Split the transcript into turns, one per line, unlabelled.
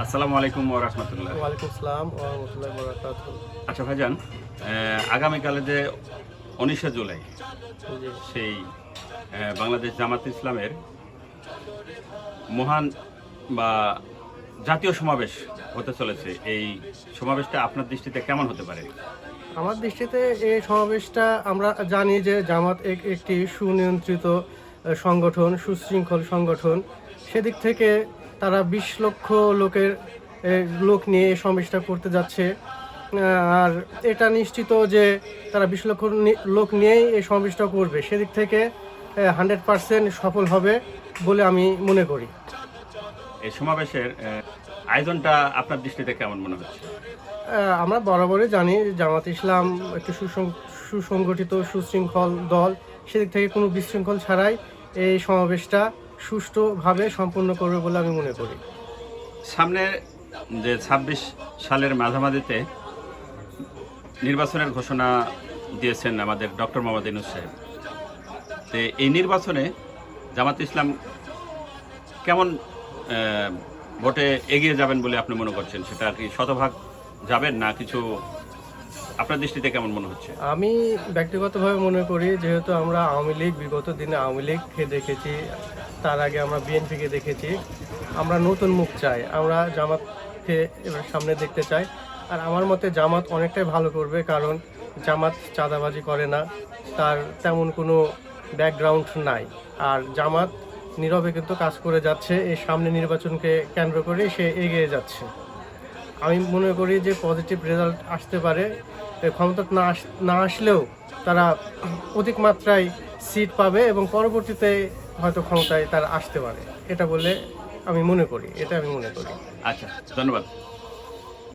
আসসালামু আলাইকুম ওয়া রাহমাতুল্লাহ।
ওয়ালাইকুম আসসালাম ও রহমতুল্লাহ বরাকাত
আচ্ছা ভাইজান আহ, আগামীকালে যে উনিশে জুলাই সেই বাংলাদেশ জামাত ইসলামের মহান বা জাতীয় সমাবেশ হতে চলেছে। এই সমাবেশটা আপনার দৃষ্টিতে কেমন হতে পারে?
আমার দৃষ্টিতে এই সমাবেশটা আমরা জানি যে জামাত এক- একটি সুনিয়ন্ত্রিত সংগঠন সুশৃঙ্খল সংগঠন। সেদিক থেকে তারা বিশ লক্ষ লোকের লোক নিয়ে এই সমাবেশটা করতে যাচ্ছে। আর এটা নিশ্চিত যে তারা বিশ লক্ষ লোক নিয়েই এই সমাবেশটা করবে। সেদিক থেকে হান্ড্রেড পার্সেন্ট সফল হবে বলে আমি মনে করি।
এই সমাবেশের আয়োজনটা আপনার দৃষ্টিতে কেমন মনে হচ্ছে?
আমরা বরাবরই জানি জামাত ইসলাম একটি সুসং- সুসংগঠিত সুশৃঙ্খল দল। সেদিক থেকে কোনো বিশৃঙ্খল ছাড়াই এই সমাবেশটা সুষ্ঠুভাবে সম্পন্ন করবে বলে আমি মনে করি।
সামনে যে ছাব্বিশ সালের মাঝামাঝিতে নির্বাচনের ঘোষণা দিয়েছেন আমাদের ডক্টর মোহাম্মদ ইনুস সাহেব। তো এই নির্বাচনে জামাত ইসলাম কেমন ভোটে এগিয়ে যাবেন বলে আপনি মনে করছেন? সেটা আর কি শতভাগ যাবেন না কিছু? আপনার দৃষ্টিতে কেমন মনে হচ্ছে?
আমি ব্যক্তিগতভাবে মনে করি যেহেতু আমরা আওয়ামী লীগ বিগত দিনে আওয়ামী লীগকে দেখেছি তার আগে আমরা বিএনপিকে দেখেছি। আমরা নতুন মুখ চাই, আমরা জামাতকে এবার সামনে দেখতে চাই। আর আমার মতে জামাত অনেকটাই ভালো করবে, কারণ জামাত চাঁদাবাজি করে না, তার তেমন কোনো ব্যাকগ্রাউন্ড নাই। আর জামাত নীরবে কিন্তু কাজ করে যাচ্ছে, এই সামনে নির্বাচনকে কেন্দ্র করে সে এগিয়ে যাচ্ছে। আমি মনে করি যে পজিটিভ রেজাল্ট আসতে পারে ক্ষমতা না না আসলেও তারা অধিক মাত্রায় সিট পাবে এবং পরবর্তীতে হয়তো ক্ষমতায় তার আসতে পারে। এটা বলে আমি মনে করি, এটা আমি মনে করি।
আচ্ছা ধন্যবাদ।